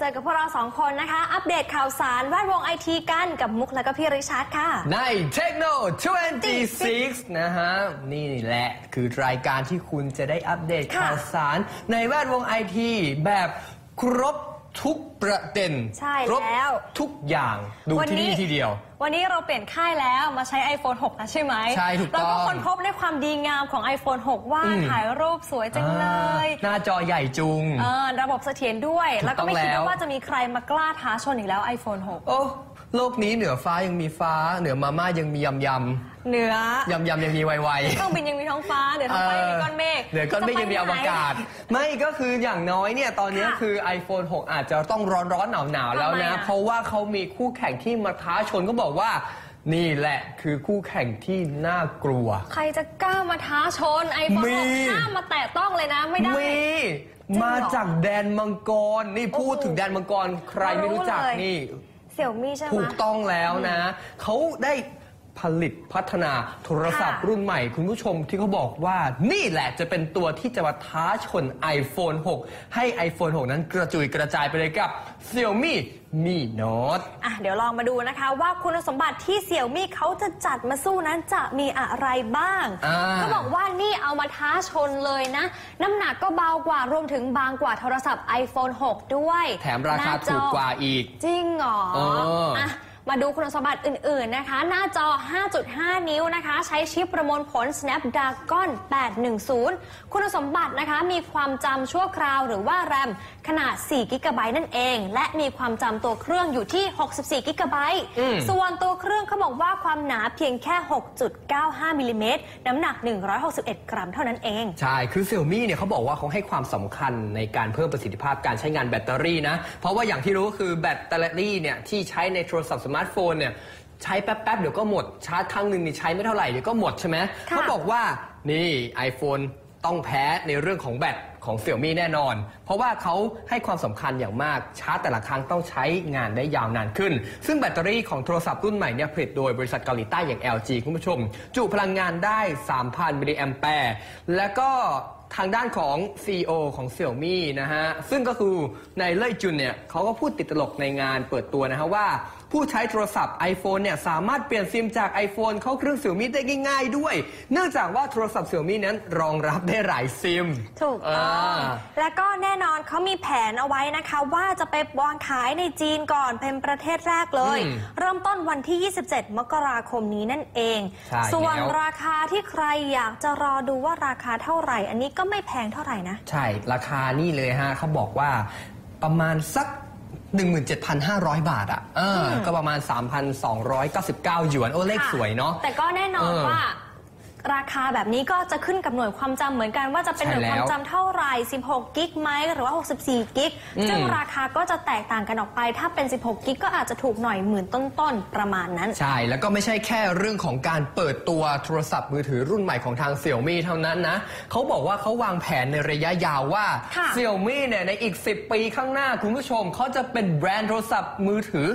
เจอกับพวกเราสองคนนะคะ อัปเดตข่าวสารแวดวงไอทีกันกับมุกและก็พี่ริชาร์ดค่ะ ในเทคโน26 นะฮะ นี่แหละคือรายการที่คุณจะได้อัปเดตข่าวสารในแวดวงไอทีแบบครบ ทุกประเด็นใช่ครบแล้ว ทุกอย่างดูวันที่นี้นี่ทีเดียว วันนี้เราเปลี่ยนค่ายแล้วมาใช้ iPhone 6แล้วใช่ไหมใช่ถูกต้องเราก็ค้นพบในความดีงามของ iPhone 6 ว่าอืม ถ่ายรูปสวยจังเลยอ่าหน้าจอใหญ่จุง เออระบบเสถียรด้วย ถูกแล้วก็ไม่คิดต้องแล้ว ว่าจะมีใครมากล้าท้าชนอีกแล้ว iPhone 6 โอ้ โลกนี้เหนือฟ้ายังมีฟ้า เหนือมาม่ายังมียำยเหนือำยำยำยังมีไวไวเครื่องบินยังมีท้องฟ้าเหนือท้องฟ้ายังมีก้อนเมฆเหนือก้อนเมฆยังมีอวกาศ ไม่ก็คืออย่างน้อยเนี่ยตอนนี้ค่ะคือ iPhone 6 อาจจะต้องร้อนร้อนหนาวหนาวๆแล้วทำไมนะอะเพราะว่าเขามีคู่แข่งที่มาท้าชนก็บอกว่านี่แหละคือคู่แข่งที่น่ากลัว ใครจะกล้ามาท้าชน iPhone มี6ห้ามมาแตะต้องเลยนะ ไม่ได้มีจริงเหรอมาจากแดนมังกร นี่พูดโอ้โหถึงแดนมังกร ใครไม่รู้จักรู้เลยนี่ เสี่ยวมี่ใช่ไหม ถูกต้องแล้วนะ เขาได้ ผลิตพัฒนาโทรศัพท์ค่ะ รุ่นใหม่ คุณผู้ชมที่เขาบอกว่านี่แหละจะเป็นตัวที่จะมาท้าชน iPhone 6 ให้ iPhone 6 นั้นกระจุยกระจายไปเลยกับ Xiaomi Mi Note อะเดี๋ยวลองมาดูนะคะ ว่าคุณสมบัติที่เสี่ยวมี่เขาจะจัดมาสู้นั้นจะมีอะไรบ้าง อ่าเขาบอกว่านี่เอามาท้าชนเลยนะ น้ำหนักก็เบากว่ารวมถึงบางกว่าโทรศัพท์ iPhone 6 ด้วยแถมราคาหน้จถูอกกว่าอีก จริงเหรอเอออะ มาดูคุณสมบัติอื่น ๆนะคะ หน้าจอ 5.5 นิ้วนะคะ ใช้ชิปประมวลผล Snapdragon 810 คุณสมบัตินะคะมีความจำชั่วคราวหรือว่า RAM ขนาด4กิกะไบต์นั่นเอง และมีความจำตัวเครื่องอยู่ที่ 64กิกะไบต์อืมส่วนตัวเครื่องเขาบอกว่าความหนาเพียงแค่ 6.95มิลลิเมตรน้ำหนัก 161 กรัมเท่านั้นเอง ใช่ คือ Xiaomi เนี่ยเขาบอกว่าเขาให้ความสำคัญในการเพิ่มประสิทธิภาพการใช้งานแบตเตอรี่นะ เพราะว่าอย่างที่รู้ก็คือแบตเตอรี่เนี่ยที่ใช้ในโทรศัพท์สมาร์ทโฟนเนี่ยใช้แป๊บๆเดี๋ยวก็หมดชาร์จครั้งหนึ่งนี่ใช้ไม่เท่าไหร่เดี๋ยวก็หมดใช่ไหมค่ะ เขาบอกว่านี่ iPhone ต้องแพ้ในเรื่องของแบตของ Xiaomi แน่นอน เพราะว่าเขาให้ความสำคัญอย่างมากชาร์จแต่ละครั้งต้องใช้งานได้ยาวนานขึ้น ซึ่งแบตเตอรี่ของโทรศัพท์รุ่นใหม่เนี่ยผลิตโดยบริษัทเกาหลีใต้อย่าง LG คุณผู้ชม จุพลังงานได้ 3,000 มิลลิแอมแปร์และก็ทางด้านของ CEO ของ Xiaomi นะฮะ ซึ่งก็คือในเล่ยจุนเนี่ยเขาก็พูดติดตลกในงานเปิดตัวนะฮะว่า ผู้ใช้โทรศัพท์ iPhone เนี่ยสามารถเปลี่ยนซิมจาก iPhone เข้าเครื่อง Xiaomi ได้ง่ายๆด้วย เนื่องจากว่าโทรศัพท์ Xiaomi นั้นรองรับได้หลายซิม ถูกต้องอ่า และก็แน่นอนเขามีแผนเอาไว้นะคะ ว่าจะไปวางขายในจีนก่อนเป็นประเทศแรกเลย อืมเริ่มต้นวันที่ 27 มกราคมนี้นั่นเอง ใช่ส่วนแล้ว ราคาที่ใครอยากจะรอดูว่าราคาเท่าไหร่ อันนี้ก็ไม่แพงเท่าไหร่นะ ใช่ ราคานี่เลยฮะเขาบอกว่าประมาณสัก 17,500 บาทอะเอออก็ประมาณ 3,299 หยวน โอ้เลขค่ะสวยเนาะ แต่ก็แน่นอนเออว่า ราคาแบบนี้ก็จะขึ้นกับหน่วยความจำเหมือนกันว่าจะเป็นหใช่น่วยความแล้วจำเท่าไหร่ 16 กิกไหมหรือว่า 64 กิก อืม ซึ่งราคาก็จะแตกต่างกันออกไป ถ้าเป็น 16 กิกก็อาจจะถูกหน่อยหมื่นต้นๆ ประมาณนั้น ใช่ แล้วก็ไม่ใช่แค่เรื่องของการเปิดตัวโทรศัพท์มือถือรุ่นใหม่ของทาง Xiaomi เท่านั้นนะ เขาบอกว่าเขาวางแผนในระยะยาวว่า ค่ะ Xiaomi เนี่ยในอีก 10 ปีข้างหน้าคุณผู้ชมเขาจะเป็นแบรนด์โทรศัพท์มือถือ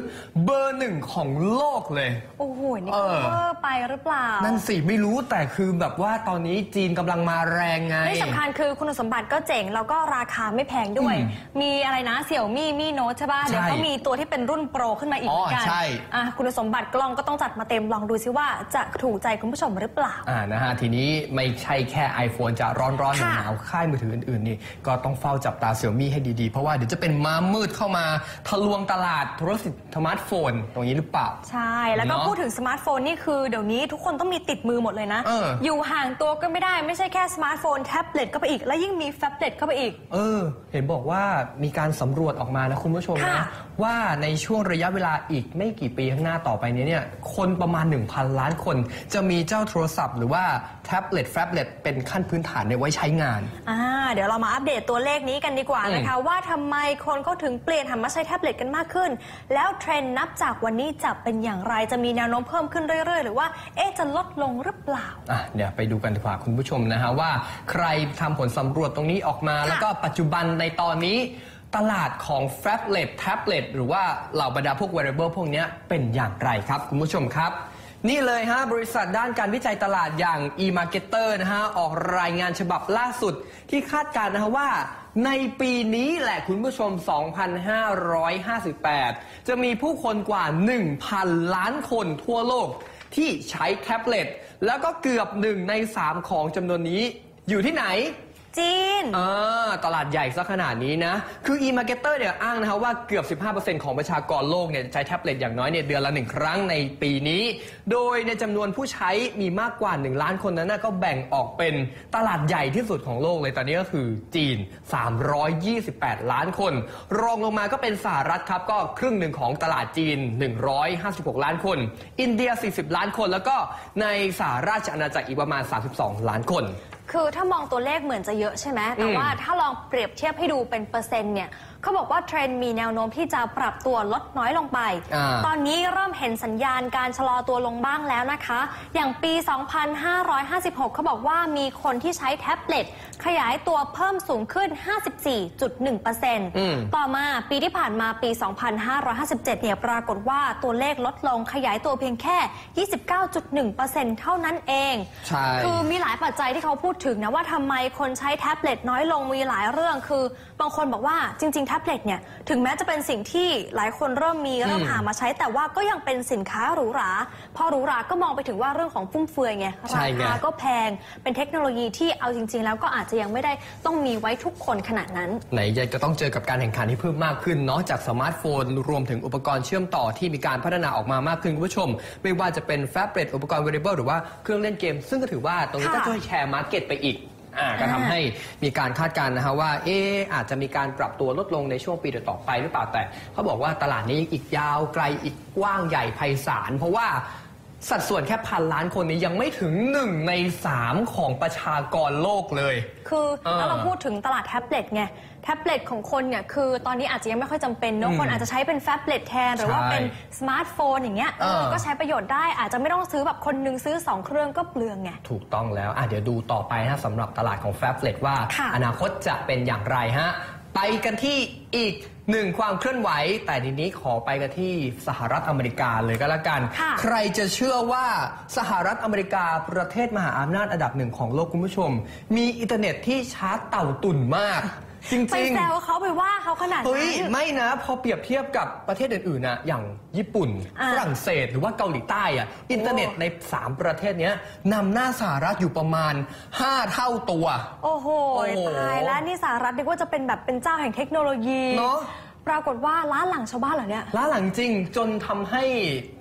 เบอร์หนึ่งของโลกเลย โอ้โห นี่เอก็อเวอร์ไปหรือเปล่า นั่นสิ ไม่รู้แต่คือแบบว่าตอนนี้จีนกำลังมาแรงไง ที่สำคัญคือคุณสมบัติก็เจ๋ง แล้วก็ราคาไม่แพงด้วย อืมมีอะไรนะเสี่ยวมี่มี่โน้ตใช่ป่ะ ใช่เดี๋ยวก็มีตัวที่เป็นรุ่นโปรขึ้นมาอีกอ๋เหอมือนกันใช่ อะคุณสมบัติกล้องก็ต้องจัดมาเต็มลองดูซิว่าจะถูกใจคุณผู้ชมหรือเปล่า อ่านะฮะทีนี้ไม่ใช่แค่ iPhone จะร้อนร้อนๆค่ะหนาวๆค่ายมือถืออื่นๆนี่ก็ต้องเฝ้าจับตา Xiaomi ให้ดีๆ เพราะว่าเดี๋ยวจะเป็นม้ามืดเข้ามาทะลวงตลาดโทรศัพท์สมาร์ทโฟน ตรงนี้หรือเปล่า ใช่ แล้วก็เนอะพูดถึงสมาร์ทโฟนนี่คือเดี๋ยวนี้ทุกคนต้องมีติดมือหมดเลยนะ เอออยู่ห่างตัวก็ไม่ได้ไม่ใช่แค่สมาร์ทโฟนแท็บเล็ตก็ไปอีก แล้วยิ่งมีแท็บเล็ตเข้าไปอีก เออ เห็นบอกว่ามีการสำรวจออกมานะคุณผู้ชมค่ะนะว่าในช่วงระยะเวลาอีกไม่กี่ปีข้างหน้าต่อไปนี้เนี่ย คนประมาณ 1,000 ล้านคน จะมีเจ้าโทรศัพท์หรือว่าแท็บเล็ตแฟบเล็ตเป็นขั้นพื้นฐานในไว้ใช้งาน อ่าเดี๋ยวเรามาอัปเดตตัวเลขนี้กันดีกว่าอืม นะคะ ว่าทำไมคนเขาถึงเปลี่ยนหันมาใช้แท็บเล็ตกันมากขึ้น แล้วเทรนด์นับจากวันนี้จะเป็นอย่างไรจะมีแนวโน้มเพิ่มขึ้นเรื่อยๆ หรือว่าเอ๊ะจะลดลงหรือเปล่า อะเดี๋ยวไปดูกันดีกว่าคุณผู้ชมนะฮะว่าใครทำผลสำรวจตรงนี้ออกมา แล้วก็ปัจจุบันในตอนนี้ ตลาดของแฟบเล็ตแท็บเล็ตหรือว่าเหล่าบรรดาพวก wearable พวกเนี้ยเป็นอย่างไรครับ คุณผู้ชมครับ นี่เลยฮะบริษัทด้านการวิจัยตลาดอย่าง e-marketer นะฮะออกรายงานฉบับล่าสุดที่คาดการณ์นะฮะว่าในปีนี้แหละคุณผู้ชม 2558 จะมีผู้คนกว่า 1,000 ล้านคนทั่วโลกที่ใช้แท็บเล็ต แล้วก็เกือบหนึ่งในสามของจำนวนนี้อยู่ที่ไหน จีน เออตลาดใหญ่ซะขนาดนี้นะ คือ e-marketer เนี่ยอ้างนะครับว่าเกือบ 15%ของประชากรโลกเนี่ยใช้แท็บเล็ตอย่างน้อยเนี่ยเดือนละหนึ่งครั้งในปีนี้ โดยในจำนวนผู้ใช้มีมากกว่า 1 ล้านคนนั้นนะก็แบ่งออกเป็นตลาดใหญ่ที่สุดของโลกเลยตอนนี้ก็คือจีน 328 ล้านคน รองลงมาก็เป็นสหรัฐครับก็ครึ่งหนึ่งของตลาดจีน 156 ล้านคน อินเดีย 40 ล้านคน แล้วก็ในสหราชอาณาจักรอีกประมาณ 32 ล้านคน คือถ้ามองตัวเลขเหมือนจะเยอะใช่ไหมแต่อืมว่าถ้าลองเปรียบเทียบให้ดูเป็นเปอร์เซ็นต์เนี่ยเขาบอกว่าเทรนด์มีแนวโน้มที่จะปรับตัวลดน้อยลงไปอ่าตอนนี้เริ่มเห็นสัญญาณการชะลอตัวลงบ้างแล้วนะคะ อย่างปี 2556 เขาบอกว่ามีคนที่ใช้แท็บเล็ตขยายตัวเพิ่มสูงขึ้น 54.1%ต่อมาปีที่ผ่านมาปี 2557 เนี่ยปรากฏว่าตัวเลขลดลงขยายตัวเพียงแค่ 29.1%เท่านั้นเองใช่คือมีหลายปัจจัยที่เขาพูดถึงนะว่าทำไมคนใช้แท็บเล็ตน้อยลงมีหลายเรื่อง คือบางคนบอกว่าจริงๆแท็บเล็ตเนี่ยถึงแม้จะเป็นสิ่งที่หลายคนเริ่มมีเริ่มหามาใช้แต่ว่าก็ยังเป็นสินค้าหรูหราพอหรูหราก็มองไปถึงว่าเรื่องของฟุ่มเฟือยไงใช่ราไงคาก็แพงเป็นเทคโนโลยีที่เอาจริง ๆ แล้วก็อาจจะยังไม่ได้ต้องมีไว้ทุกคนขนาดนั้น ไหนจะต้องเจอกับการแข่งขันที่เพิ่มมากขึ้นเนาะจากสมาร์ทโฟน รวมถึงอุปกรณ์เชื่อมต่อที่มีการพัฒนาออกมามากขึ้นคุณผู้ชม ไม่ว่าจะเป็นแฟบเ e ตอุปกรณ์ wearable หรือว่าเครื่องเล่นเกม ซึ่งก็ถือว่าตรงนี้ก็ค่ะช่วยแชร์มาร์เก็ตไปอีก อ่าก็อ่าทำให้มีการคาดการณ์นะฮะว่าเอออาจจะมีการปรับตัวลดลงในช่วงปีต่อๆไปหรือเปล่าแต่เขาบอกว่าตลาดนี้อีกยาวไกลอีกกว้างใหญ่ไพศาลเพราะว่าสัดส่วนแค่พันล้านคนนี้ยังไม่ถึงหนึ่งในสามของประชากรโลกเลย คือเออแล้วเราพูดถึงตลาดแท็บเล็ตไง แท็บเล็ตของคนเนี่ยคือตอนนี้อาจจะยังไม่ค่อยจำเป็นเนอะอืมคนอาจจะใช้เป็นแฟบเล็ตแทน หรือว่าใช่เป็นสมาร์ทโฟนอย่างเงี้ยเออเออ ก็ใช้ประโยชน์ได้อาจจะไม่ต้องซื้อแบบคนหนึงซื้อ2เครื่องก็เปลืองไง ถูกต้องแล้วอะเดี๋ยวดูต่อไปนะสำหรับตลาดของแฟบเล็ตว่า ค่ะ อนาคตจะเป็นอย่างไรฮะ ไปกันที่อีกหนึ่งความเคลื่อนไหว แต่ทีนี้ขอไปกันที่สหรัฐอเมริกาเลยก็แล้วกัน ค่ะ ใครจะเชื่อว่าสหรัฐอเมริกาประเทศมหาอำนาจอันดับหนึ่งของโลกคุณผู้ชม มีอินเทอร์เน็ตที่ชาร์จเต่าตุ่นมาก จไปริงแซๆวเขาไปว่าเขาขนาดเฮ้ยนั้นไม่นะพอเปรียบเทียบกับประเทศอื่นๆนะอย่างญี่ปุ่น อ่าฝรั่งเศสหรือว่าเกาหลีใต้อะอินเทอร์เน็ตใน 3 ประเทศเนี้ยนำหน้าสหรัฐอยู่ประมาณ 5 เท่าตัว โอ้โหโอ้โหตายแล้วนี่สหรัฐนึกว่าจะเป็นแบบเป็นเจ้าแห่งเทคโนโลยีเนอะ ปรากฏว่าล้าหลังชาวบ้านเหรอเนี่ย ล้าหลังจริงจนทำให้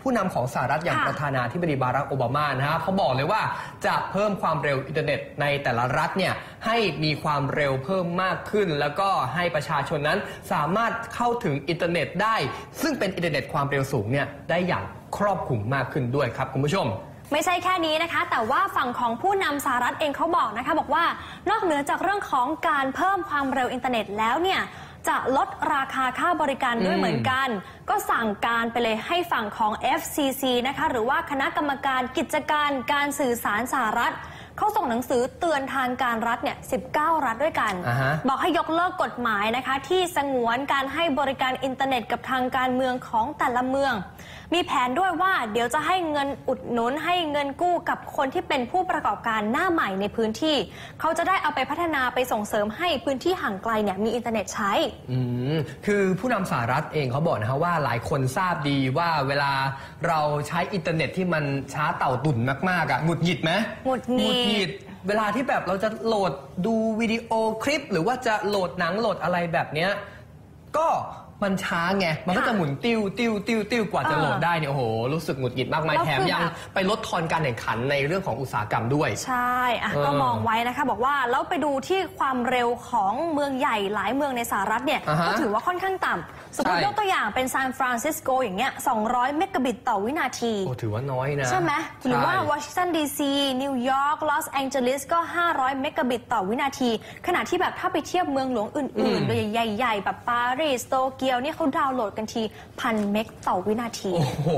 ผู้นำของสหรัฐอย่างค่ะประธานาธิบดีบารักโอบามานะฮะเขาบอกเลยว่าจะเพิ่มความเร็วอินเทอร์เน็ตในแต่ละรัฐเนี่ยให้มีความเร็วเพิ่มมากขึ้น แล้วก็ให้ประชาชนนั้นสามารถเข้าถึงอินเทอร์เน็ตได้ ซึ่งเป็นอินเทอร์เน็ตความเร็วสูงเนี่ยได้อย่างครอบคลุมมากขึ้นด้วยครับคุณผู้ชม ไม่ใช่แค่นี้นะคะ แต่ว่าฝั่งของผู้นำสหรัฐเองเขาบอกนะคะ บอกว่านอกเหนือจากเรื่องของการเพิ่มความเร็วอินเทอร์เน็ตแล้วเนี่ย จะลดราคาค่าบริการด้วยอืมเหมือนกัน ก็สั่งการไปเลยให้ฝั่งของ FCC นะคะหรือว่าคณะกรรมการกิจการการสื่อสารสหรัฐเขาส่งหนังสือเตือนทางการรัฐเนี่ย 19 รัฐด้วยกันอ่าฮะบอกให้ยกเลิกกฎหมายนะคะ ที่สงวนการให้บริการอินเทอร์เน็ตกับทางการเมืองของแต่ละเมืองมีแผนด้วยว่าเดี๋ยวจะให้เงินอุดหนุนให้เงินกู้กับคนที่เป็นผู้ประกอบการหน้าใหม่ในพื้นที่ เขาจะได้เอาไปพัฒนาไปส่งเสริมให้พื้นที่ห่างไกลเนี่ยมีอินเทอร์เน็ตใช้อืมคือผู้นำสหรัฐเองเขาบอกนะฮะว่าหลายคนทราบดีว่าเวลาเราใช้อินเทอร์เน็ตที่มันช้าเต่าตุ่นมากๆอะหงุดหงิดไหมหงุดหงิดเวลาที่แบบเราจะโหลดดูวิดีโอคลิป หรือว่าจะโหลดหนังโหลดอะไรแบบเนี้ยก็ มันช้าไง มันก็จะหมุนติ้วติ้วติ้วติ้วกว่าจะเออโหลดได้เนี่ยโอ้โห รู้สึกหงุดหงิดมากมายแล้วแถมคือยังแบบไปลดทอนการแข่งขันในเรื่องของอุตสาหกรรมด้วย ใช่อะเออก็มองไว้นะคะ บอกว่าแล้วไปดูที่ความเร็วของเมืองใหญ่หลายเมืองในสหรัฐเนี่ยอ่าฮะก็ถือว่าค่อนข้างต่ำ สมมติใช่ยกตัวอย่างเป็นซานฟรานซิสโกอย่างเงี้ย 200 เมกะบิตต่อวินาที โอ้ถือว่าน้อยนะ ใช่ไหมหรือว่าใช่วอชิงตันดีซีนิวยอร์กลอสแองเจลิสก็ 500 เมกะบิตต่อวินาที ขณะที่แบบถ้าไปเทียบเมืองหลวงอื่นๆ โดยใหญ่ๆ แบบปารีสโตเกียวนี่เขาดาวน์โหลดกันทีพันเมกต่อวินาที โอ้โห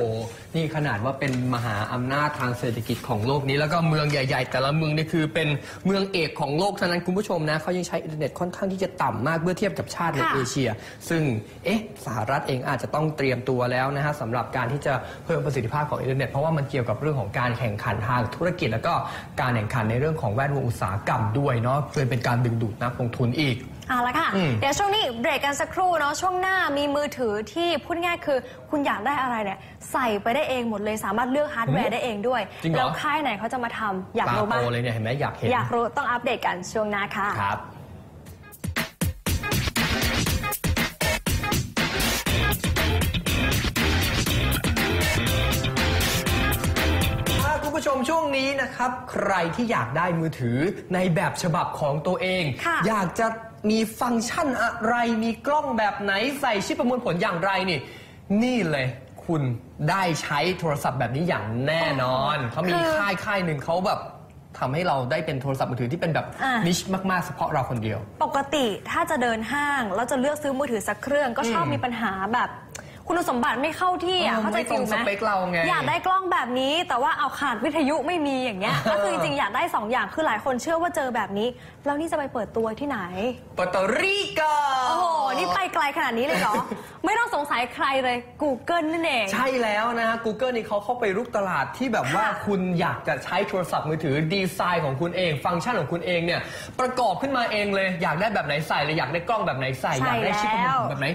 นี่ขนาดว่าเป็นมหาอำนาจทางเศรษฐกิจของโลกนี้แล้วก็เมืองใหญ่ ๆ แต่ละเมืองนี่คือเป็นเมืองเอกของโลกเท่านั้นคุณผู้ชมนะเขายังใช้อินเทอร์เน็ตค่อนข้างที่จะต่ำมากเมื่อเทียบกับชาติในค่ะเอเชีย ซึ่งเอ๊ะสหรัฐเองอาจจะต้องเตรียมตัวแล้วนะฮะสำหรับการที่จะเพิ่มประสิทธิภาพของอินเทอร์เน็ตเพราะว่ามันเกี่ยวกับเรื่องของการแข่งขันทางธุรกิจ แล้วก็การแข่งขันในเรื่องของแวดวงอุตสาหกรรมด้วยเนาะเพื่อเป็นการดึงดูดนักลงทุนอีกเอาละค่ะอืมเดี๋ยวช่วงนี้เบรกกันสักครู่เนาะช่วงหน้ามีมือถือที่พูดง่ายคือ คุณอยากได้อะไรเนี่ยใส่ไปได้เองหมดเลยสามารถเลือกฮาร์ดแวร์ได้เองด้วยจริงเหรอแล้วค่ายไหนเขาจะมาทำอยากตารู้โตมากเลยเนี่ยเห็นไหมอยากเห็นอยากรู้ต้องอัปเดตกันช่วงหน้าค่ะครับ นี้นะครับ ใครที่อยากได้มือถือในแบบฉบับของตัวเอง ค่ะ อยากจะมีฟังก์ชันอะไร มีกล้องแบบไหนใส่ชิปประมวลผลอย่างไรนี่ นี่เลยคุณได้ใช้โทรศัพท์แบบนี้อย่างแน่นอน เขามีคือค่ายค่ายหนึ่งเขาแบบทำให้เราได้เป็นโทรศัพท์มือถือที่เป็นแบบอะ นิชมากๆเฉพาะเราคนเดียว ปกติถ้าจะเดินห้างแล้วจะเลือกซื้อมือถือสักเครื่องก็ชอบอืมมีปัญหาแบบ คุณสมบัติไม่เข้าที่อะเออเข้าใจไม่ตรงฟิลไหมสเปคเราไงอยากได้กล้องแบบนี้ แต่ว่าเอาขาดวิทยุไม่มีอย่างเงี้ยก็คือจริงๆอยากได้สองอย่างคือหลายคนเชื่อว่าเจอแบบนี้ แล้วนี่จะไปเปิดตัวที่ไหนปอร์โตริโกโอ้โหนี่ไปไกลขนาดนี้เลยเหรอ ไม่ต้องสงสัยใครเลย Google นั่นเอง ใช่แล้วนะฮะ Google นี่เขาเข้าไปรุกตลาดที่แบบว่าค่ะคุณอยากจะใช้โทรศัพท์มือถือดีไซน์ของคุณเอง ฟังก์ชันของคุณเองเนี่ยประกอบขึ้นมาเองเลยอยากได้แบบไหนใส่เลยอยากได้กล้องแบบไหนใส่ใช่อยากได้ชิปแล้วแบบไหน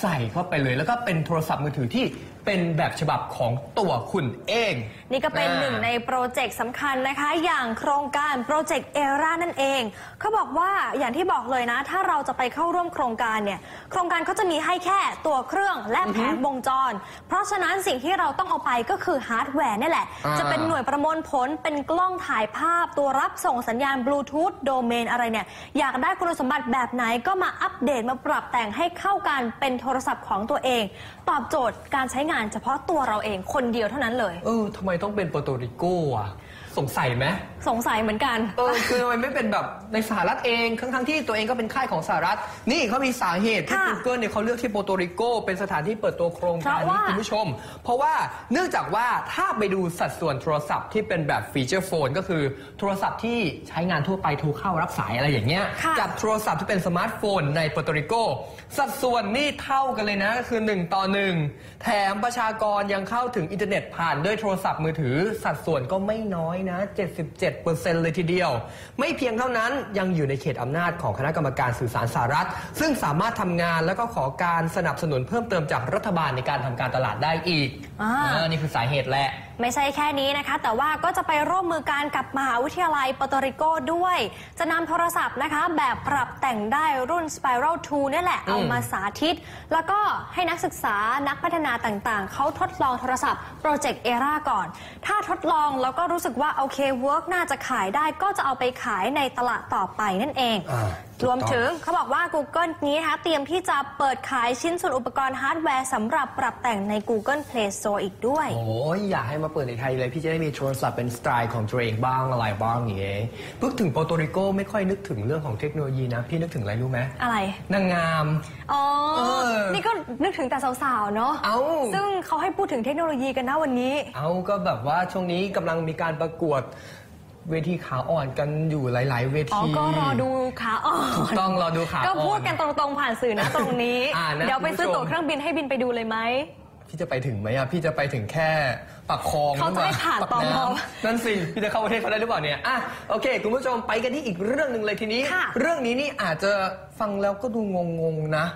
ใส่เข้าไปเลยแล้วก็เป็นโททรศัพท์มือถือที่ เป็นแบบฉบับของตัวคุณเอง นี่ก็เป็นอ่า หนึ่งในโปรเจกต์สำคัญนะคะ อย่างโครงการโปรเจกต์เอรานั่นเอง เขาบอกว่าอย่างที่บอกเลยนะ ถ้าเราจะไปเข้าร่วมโครงการเนี่ย โครงการเขาจะมีให้แค่ตัวเครื่องและแผงวงจร เพราะฉะนั้นสิ่งที่เราต้องเอาไปก็คือฮาร์ดแวร์นี่แหละ อ่า จะเป็นหน่วยประมวลผลเป็นกล้องถ่ายภาพ ตัวรับส่งสัญญาณบลูทูธโดเมนอะไรเนี่ย อยากได้คุณสมบัติแบบไหนก็มาอัปเดตมาปรับแต่งให้เข้ากันเป็นโทรศัพท์ของตัวเอง ตอบโจทย์การใช้งานเฉพาะตัวเราเองคนเดียวเท่านั้นเลย เออทำไมต้องเป็นปอร์โตริโกอะ สงสัยไหมสงสัยเหมือนกันเออคือทำไมไม่เป็นแบบในสหรัฐเองทั้งๆที่ตัวเองก็เป็นค่ายของสหรัฐ นี่เขามีสาเหตุที่ค่ะ Google เนี่ยเขาเลือกที่โปรโตริโกเป็นสถานที่เปิดตัวโครงการเพราะนี้ว่าคุณผู้ชม เพราะว่าเนื่องจากว่าถ้าไปดูสัดส่วนโทรศัพท์ที่เป็นแบบฟีเจอร์โฟนก็คือโทรศัพท์ที่ใช้งานทั่วไปโทรเข้ารับสายอะไรอย่างเงี้ยค่ะกับโทรศัพท์ที่เป็นสมาร์ทโฟนในโปรโตริโกสัดส่วนนี่เท่ากันเลยนะก็คือ 1 ต่อ 1 แถมประชากรยังเข้าถึงอินเทอร์เน็ตผ่านด้วยโทรศัพท์มือถือสัดส่วนก็ไม่น้อยนะ 77%เลยทีเดียว ไม่เพียงเท่านั้นยังอยู่ในเขตอำนาจของคณะกรรมการสื่อสารสารัฐ ซึ่งสามารถทำงานแล้วก็ขอการสนับสนุนเพิ่มเติมจากรัฐบาลในการทำการตลาดได้อีกอ่า เออนี่คือสาเหตุแหละ ไม่ใช่แค่นี้นะคะ แต่ว่าก็จะไปร่วมมือการกับมหาวิทยาลัยปอร์โตริโกด้วย จะนำโทรศัพท์นะคะ แบบปรับแต่งได้รุ่น Spiral 2เนี่ยแหละ เอามาสาธิต แล้วก็ให้นักศึกษานักพัฒนาต่างๆ เขาทดลองโทรศัพท์โปรเจกต์เอราก่อน ถ้าทดลองแล้วก็รู้สึกว่าโอเคเวิร์กน่าจะขายได้ก็จะเอาไปขายในตลาดต่อไปนั่นเอง อ่าถูกต้องรวมถึงเขาบอกว่า Google นี้นะคะเตรียมที่จะเปิดขายชิ้นส่วนอุปกรณ์ฮาร์ดแวร์สำหรับปรับแต่งใน Google Play Store อีกด้วย โอ้ยอยากให้มาเปิดในไทยเลย พี่จะได้มีโทรศัพท์เป็นสไตล์ของตัวเองบ้างอะไรบ้างอย่างเงี้ยพูดถึงโปรโตริโกไม่ค่อยนึกถึงเรื่องของเทคโนโลยีนะ พี่นึกถึงอะไรรู้ไหมอะไร นางงาม อ๋อเออนี่ก็นึกถึงแต่สาวๆ เนาะ เอ้า ซึ่งเขาให้พูดถึงเทคโนโลยีกันนะวันนี้ เอาก็แบบว่าช่วงนี้กำลังมีการประกวด เวทีขาอ่อนกันอยู่หลาย ๆ เวอ๋อทีก็รอดูขาอ่อนถูกต้องรอดูขาอ่อน ก็พูดกันตรงๆผ่านสื่อนะตรงนี้อ่านะเดี๋ยวไปซื้อคุณผู้ชมตั๋วเครื่องบินให้บินไปดูเลยไหมพี่จะไปถึงไหมอะพี่จะไปถึงแค่ปากคลองเขาจะให้ผ่านปกตมน้ำนั่นสิพี่จะเข้าประเทศเขาได้หรือเปล่าเนี่ยอะโอเค คุณผู้ชมไปกันที่อีกเรื่องหนึ่งเลยทีนี้ค่ะเรื่องนี้นี่อาจจะฟังแล้วก็ดูงงๆนะ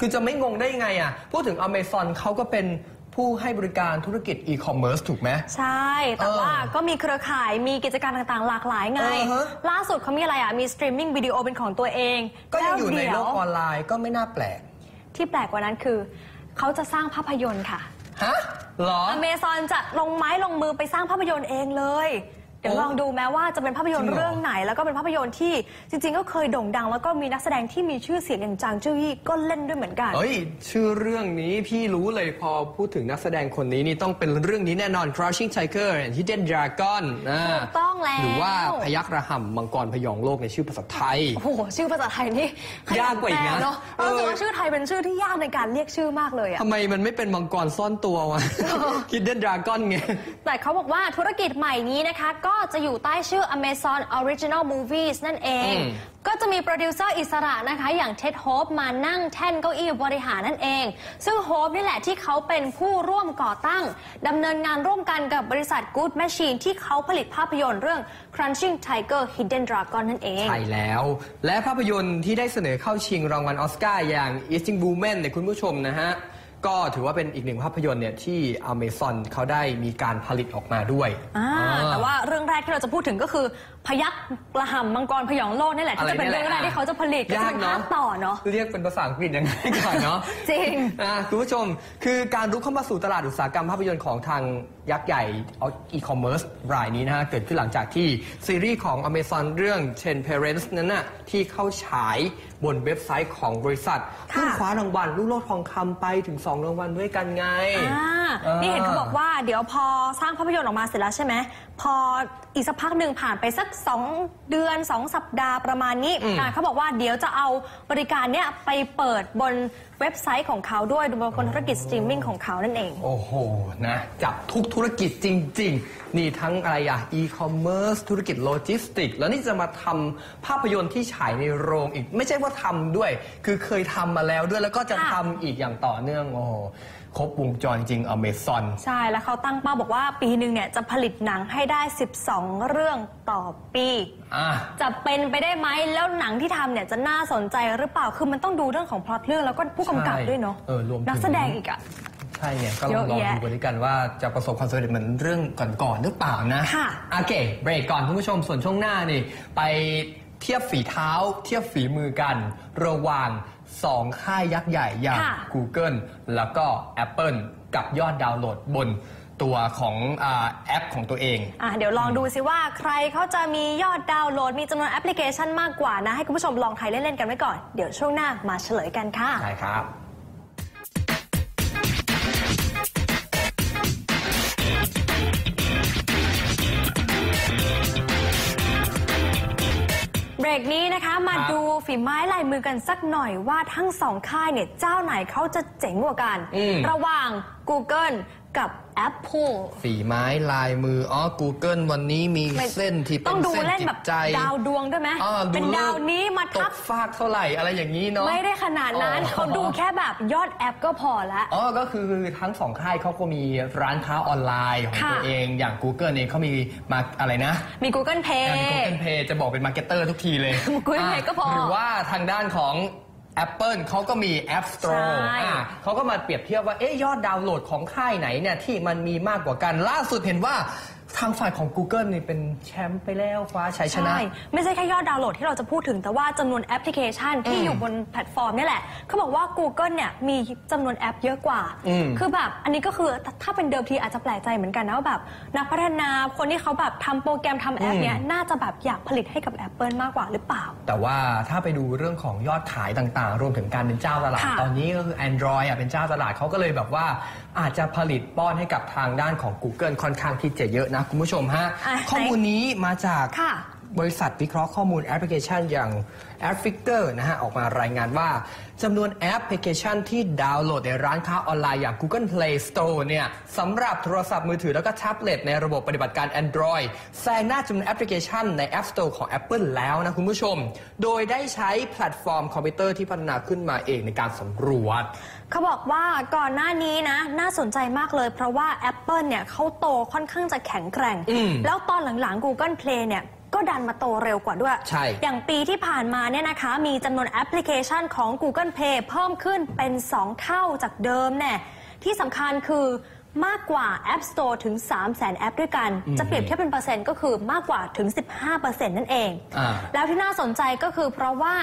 คือจะไม่งงได้ยังไงอะพูดถึง Amazon เขาก็เป็น ผู้ให้บริการธุรกิจอีคอมเมิร์ซถูกไหม ใช่ แต่เออว่าก็มีเครือข่ายมีกิจการต่างๆ หลากหลายไงเออฮะล่าสุดเขามีอะไรอะ มีสตรีมมิ่งวิดีโอเป็นของตัวเอง ก็ยังอยู่ในแวโลเดี๋กวออนไลน์ก็ไม่น่าแปลก ที่แปลกกว่านั้นคือ เขาจะสร้างภาพยนตร์ค่ะ ฮะเหรออเมซอนจะลงไม้ลงมือไปสร้างภาพยนตร์เองเลย เดี๋ยวโอ้ลองดูแม้ว่าจะเป็นภาพยนตจริร์งเหรอเรื่องไหน แล้วก็เป็นภาพยนตร์ที่จริง ๆ ก็เคยโด่งดัง แล้วก็มีนักแสดงที่มีชื่อเสียงอย่างจางจื้อยี่ก็เล่นด้วยเหมือนกันเฮ้ย ชื่อเรื่องนี้พี่รู้เลยพอพูดถึงนักแสดงคนนี้นี่ต้องเป็นเรื่องนี้แน่นอน Crouching Tiger and Hidden Dragon นะถูกต้องแล้ว หรือว่าพยักระห่ำมังกรพยองโลกในชื่อภาษาไทย โอ้โหชื่อภาษาไทยนี่ยากกว่าอีกนะแปลเนาะเออรู้สึกว่าชื่อไทยเป็นชื่อที่ยากในการเรียกชื่อมากเลยอะทำไมมันไม่เป็นมังกรซ่อนตัววะ Hidden Dragon ไงแต่เขาบอกว่าธุรกิจใหม่นี้นะคะก็ก็จะอยู่ใต้ชื่อ Amazon Original Movies นั่นเองอืมก็จะมีโปรดิวเซอร์อิสระนะคะ อย่างเท็ดโฮปมานั่งแท่นเก้าอี้บริหารนั่นเอง ซึ่งโฮปนี่แหละที่เขาเป็นผู้ร่วมก่อตั้งดำเนินงานร่วมกันกับบริษัท Good Machine ที่เขาผลิตภาพยนตร์เรื่อง Crunching Tiger Hidden Dragon นั่นเอง ใช่แล้ว และภาพยนตร์ที่ได้เสนอเข้าชิงรางวัลออสการ์อย่าง Easting Woman เนี่ยคุณผู้ชมนะฮะ ก็ถือว่าเป็นอีกหนึ่งภาพยนตร์เนี่ยที่ Amazon เขาได้มีการผลิตออกมาด้วยอ่าอ่าแต่ว่าเรื่องแรกที่เราจะพูดถึงก็คือ พยักกระหำมังกรพยองโลกนี่แหละที่จะเป็นอะไรเรื่องแรกเนี่ยแหละที่เขาจะผลิตก็จะยากเป็นเนอะภาคต่อเนาะเรียกเป็นภาษาอังกฤษยังไงก่อนเนาะจริงอ่าคุณผู้ชมคือการรุกเข้ามาสู่ตลาดอุตสาหกรรมภาพยนตร์ของทางยักษ์ใหญ่อีคอมเมิร์ซรายนี้นะฮะเกิดขึ้นหลังจากที่ซีรีส์ของ Amazon เรื่อง Ten Parents นั้นน่ะที่เข้าฉายบนเว็บไซต์ของบริษัทค่ะเพิ่งคว้ารางวัลลูกโลกทองคำไปถึง 2 รางวัลด้วยกันไงอ่าเออ นี่เห็นเขาบอกว่าเดี๋ยวพอสร้างภาพยนตร์ออกมาเสร็จแล้วใช่ไหม พออีกสักพักหนึ่งผ่านไปสัก 2 เดือน 2 สัปดาห์ประมาณนี้อืมอ่าเขาบอกว่าเดี๋ยวจะเอาบริการเนี้ยไปเปิดบนเว็บไซต์ของเขาด้วยบนธุรกิจสตรีมมิ่งของเขานั่นเอง โอ้โห นะ จับทุกธุรกิจจริง ๆ นี่ทั้งอะไรอะอีคอมเมิร์ซธุรกิจโลจิสติก แล้วนี่จะมาทำภาพยนตร์ที่ฉายในโรงอีก ไม่ใช่ว่าทำด้วย คือเคยทำมาแล้วด้วยแล้วก็จะค่ะทำอีกอย่างต่อเนื่อง โอ้โห ครบวงจรจริงอเมซอนใช่แล้วเขาตั้งเป้าบอกว่าปีหนึ่งเนี่ยจะผลิตหนังให้ได้ 12 เรื่องต่อปี อะ จะเป็นไปได้ไหมแล้วหนังที่ทำเนี่ยจะน่าสนใจหรือเปล่าคือมันต้องดูเรื่องของพล็อตเรื่องแล้วก็ผู้กำกับใช่ด้วยเนาะเออรวมถึง นักแสดงอีกอะ ใช่ไงก็ลเยองอะลองแยะดูกันด้วยกันว่าจะประสบความสำเร็จเหมือนเรื่องก่อนๆหรือเปล่านะค่ะ โอเคเบรกก่อนคุณผู้ชมส่วนช่วงหน้านี่ ไปเทียบฝีเท้า เทียบฝีมือกัน ระหว่าง สองค่ายยักษ์ใหญ่อย่าง ค่ะ Google แล้วก็ Apple กับยอดดาวน์โหลดบนตัวของอาแอปของตัวเอง อะเดี๋ยวลองดูสิว่าใครเขาจะมียอดดาวน์โหลด มีจำนวนแอปพลิเคชันมากกว่านะ ให้คุณผู้ชมลองไทยเล่น ๆ กันไว้ก่อน เดี๋ยวช่วงหน้ามาเฉลยกันค่ะ ใช่ครับ เบรกนี้นะคะ มาครับดูฝีไม้ลายมือกันสักหน่อยว่าทั้งสองค่ายเนี่ยเจ้าไหนเขาจะเจ๋งกว่ากันอืมระหว่าง Google กับ Apple ฝีไม้ลายมืออ๋อ Google วันนี้มีไม่เส้นที่เป็ต้อนงดูเส้นเล่นจิแบตบใจดาวดวงด้วยไหมอ่าเป็นลิกดาวนี้มาตทับกฟากเท่าไหร่อะไรอย่างนี้เนาะไม่ได้ขนาดนั้นอ๋อเขาดูแค่แบบยอดแอปก็พอละอ๋อก็คือทั้งสองค่ายเขาก็มีร้านค้าออนไลน์ของค่ะตัวเองอย่าง Google เองเขามีมาอะไรนะ มี Google Pay มี Google Pay จะบอกเป็นมาร์เก็ตเตอร์ทุกทีเลย Google Pay ะก็พอหรือว่าทางด้านของ Apple เขาก็มี App Store ใช่อะเขาก็มาเปรียบเทียบว่าเอ๊ะยอดดาวน์โหลดของค่ายไหนเนี่ยที่มันมีมากกว่ากันล่าสุดเห็นว่า ทางฝ่ายของ Google นี่เป็นแชมป์ไปแล้วคว้าชัยชนะ ใช่ ไม่ใช่แค่ยอดดาวน์โหลดที่เราจะพูดถึง แต่ว่าจำนวนแอปพลิเคชันที่อืมอยู่บนแพลตฟอร์มนี่แหละ เขาบอกว่า Google เนี่ยมีจำนวนแอปเยอะกว่า อืม คือแบบอันนี้ก็คือถ้าเป็นเดิมทีอาจจะแปลกใจเหมือนกันนะว่าแบบ นักพัฒนาคนที่เขาแบบทำโปรแกรมทำแอปเนี่ยน่าจะแบบอยากผลิตให้กับ Apple มากกว่าหรือเปล่า แต่ว่าถ้าไปดูเรื่องของยอดขายต่างๆ รวมถึงการเป็นเจ้าตลาด ค่ะตอนนี้ก็คือ Android อะเป็นเจ้าตลาดเขาก็เลยแบบว่าอาจจะผลิตป้อนให้กับทางด้านของ Google ค่อนข้างที่จะเยอะนะคุณผู้ชมฮะ อะข้อมูลนี้มาจากค่ะ บริษัทวิเคราะห์ข้อมูลแอปพลิเคชันอย่าง a p p f i c e r นะฮะ ออกมารายงานว่าจำนวนแอปพลิเคชันที่ดาวน์โหลดในร้านค้าออนไลน์อย่าง Google Play Store เนี่ยสำหรับโทรศัพท์มือถือแล้วก็แท็บเล็ตในระบบปฏิบัติการ Android แซงหน้าจำนวนแอปพลิเคชันใน App Store ของ Apple แล้วนะคุณผู้ชม โดยได้ใช้แพลตฟอร์มคอมพิวเตอร์ที่พัฒนาขึ้นมาเองในการสำรวจ เขาบอกว่าก่อนหน้านี้นะ น่าสนใจมากเลย เพราะว่า Apple เนี่ยเขาโตค่อนข้างจะแข็งแกร่งอืมแล้วตอนหลังๆ Google Play เนี่ยก็ดันมาโตเร็วกว่าด้วย ใช่ อย่างปีที่ผ่านมาเนี่ยนะคะ มีจำนวนแอปพลิเคชันของ Google Play เพิ่มขึ้นเป็น 2 เท่าจากเดิมแน่ที่สำคัญคือมากกว่า App Store ถึง 3 0 0 0 0 0 แอปด้วยกัน จะเปรียบเทียบเป็นเปอร์เซ็นต์ก็คือมากกว่าถึง 15%นั่นเองอ่าแล้วที่น่าสนใจก็คือเพราะว่า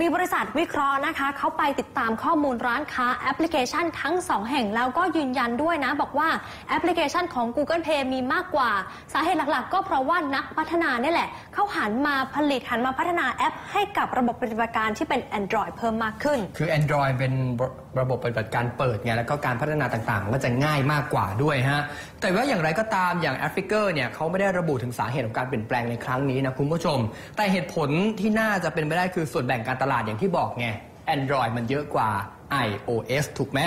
มีบริษัทวิเคราะห์นะคะ เขาไปติดตามข้อมูลร้านค้าแอปพลิเคชันทั้ง 2 แห่งแล้วก็ยืนยันด้วยนะ บอกว่าแอปพลิเคชันของ Google Play มีมากกว่า สาเหตุหลักๆ ก็เพราะว่านักพัฒนาเนี่ยแหละ เขาหันมาผลิตหันมาพัฒนาแอป ให้กับระบบปฏิบัติการที่เป็น Android เพิ่มมากขึ้น คือ Android เป็นระบบปฏิบัติการเปิดไงแล้วก็การพัฒนาต่างๆ มันก็จะง่ายมากกว่าด้วยฮะแต่ว่าอย่างไรก็ตามอย่าง a f r i c a เนี่ยเขาไม่ได้ระบุถึงสาเหตุของการเปลี่ยนแปลงในครั้งนี้นะคุณผู้ชม แต่เหตุผลที่น่าจะเป็นไปได้คือส่วนแบ่งการตลาดอย่างที่บอกไง Android มันเยอะกว่า iOS ถูกไหม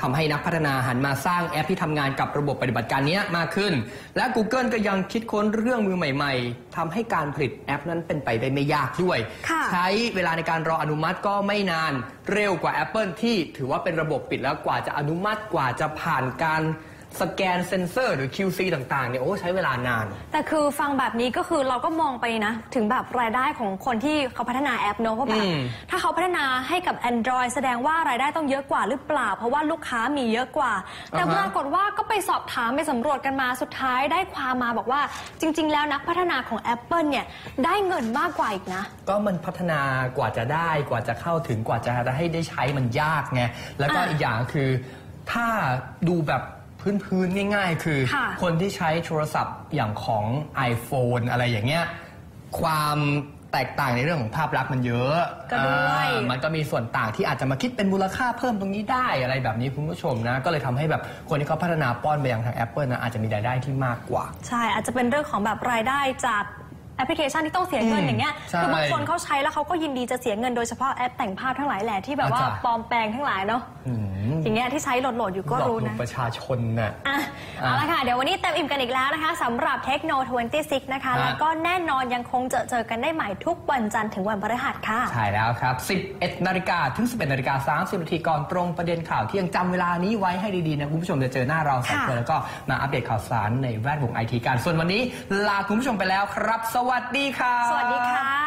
ทำให้นักพัฒนาหันมาสร้างแอปที่ทำงานกับระบบปฏิบัติการเนี้ยมากขึ้น และ Google ก็ยังคิดค้นเรื่องมือใหม่ๆทำให้การผลิตแอปนั้นเป็นไปได้ไม่ยากด้วยค่ะใช้เวลาในการรออนุมัติก็ไม่นานเร็วกว่า Apple ที่ถือว่าเป็นระบบปิดแล้วกว่าจะอนุมัติกว่าจะผ่านการ สแกนเซนเซอร์หรือ QC ต่างๆเนี่ยโอ้ใช้เวลานาน แต่คือฟังแบบนี้ก็คือเราก็มองไปนะ ถึงแบบรายได้ของคนที่เขาพัฒนาแอปเนอะว่าแบบอืม ถ้าเขาพัฒนาให้กับ Android แสดงว่ารายได้ต้องเยอะกว่าหรือเปล่า เพราะว่าลูกค้ามีเยอะกว่า แต่อ่าฮะปรากฏว่าก็ไปสอบถามไปสำรวจกันมาสุดท้ายได้ความมาบอกว่า จริง ๆ แล้วนักพัฒนาของ Apple เนี่ยได้เงินมากกว่าอีกนะ ก็มันพัฒนากว่าจะได้กว่าจะเข้าถึงกว่าจะให้ได้ใช้มันยากไงแล้วก็อะอีกอย่างคือ ถ้าดูแบบ พื้นๆง่าย ๆ คือค่ะ คนที่ใช้โทรศัพท์อย่างของ iPhone อะไรอย่างเงี้ยความแตกต่างในเรื่องของภาพลักษณ์มันเยอะก็ด้วย อ่ามันก็มีส่วนต่างที่อาจจะมาคิดเป็นมูลค่าเพิ่มตรงนี้ได้อะไรแบบนี้คุณผู้ชมนะ ก็เลยทำให้แบบคนที่เขาพัฒนาป้อนไปยังทาง Apple นะอาจจะมีรายได้ที่มากกว่า ใช่อาจจะเป็นเรื่องของแบบรายได้จากแอป พลิเคชันที่ต้องเสียเงินอืมอย่างเงี้ยใช่คือบางคนเขาใช้แล้วเขาก็ยินดีจะเสียเงินโดยเฉพาะแอปแต่งภาพทั้งหลายแหละที่แบบว่าอาจารย์ปลอมแปลงทั้งหลายเนาะอืมอย่างเงี้ยที่ใช้โหลดๆอยู่ก็หลอกรู้ลวงนะประชาชนน่ะอะเอาละค่ะ เดี๋ยววันนี้เต็มอิ่มกันอีกแล้วนะคะสำหรับเทคโน26นะคะฮะแล้วก็แน่นอนยังคงเจอเจอกันได้ใหม่ทุกวันจันทร์ถึงวันพฤหัสค่ะ ใช่แล้วครับ 11นาฬิกาถึง 11นาฬิกา30นาทีก่อนตรงประเด็นข่าวเที่ยงจำเวลานี้ไว้ให้ดีๆนะคุณผู้ชมจะเจอหน้าเราสองค่ะคนแล้วก็มาอัปเดตข่าวสารในแวดวงไอทีกันส่วนวันนี้ลาคุณผู้ชมไปแล้วครับสวัสดีครับสวัสดีค่ะ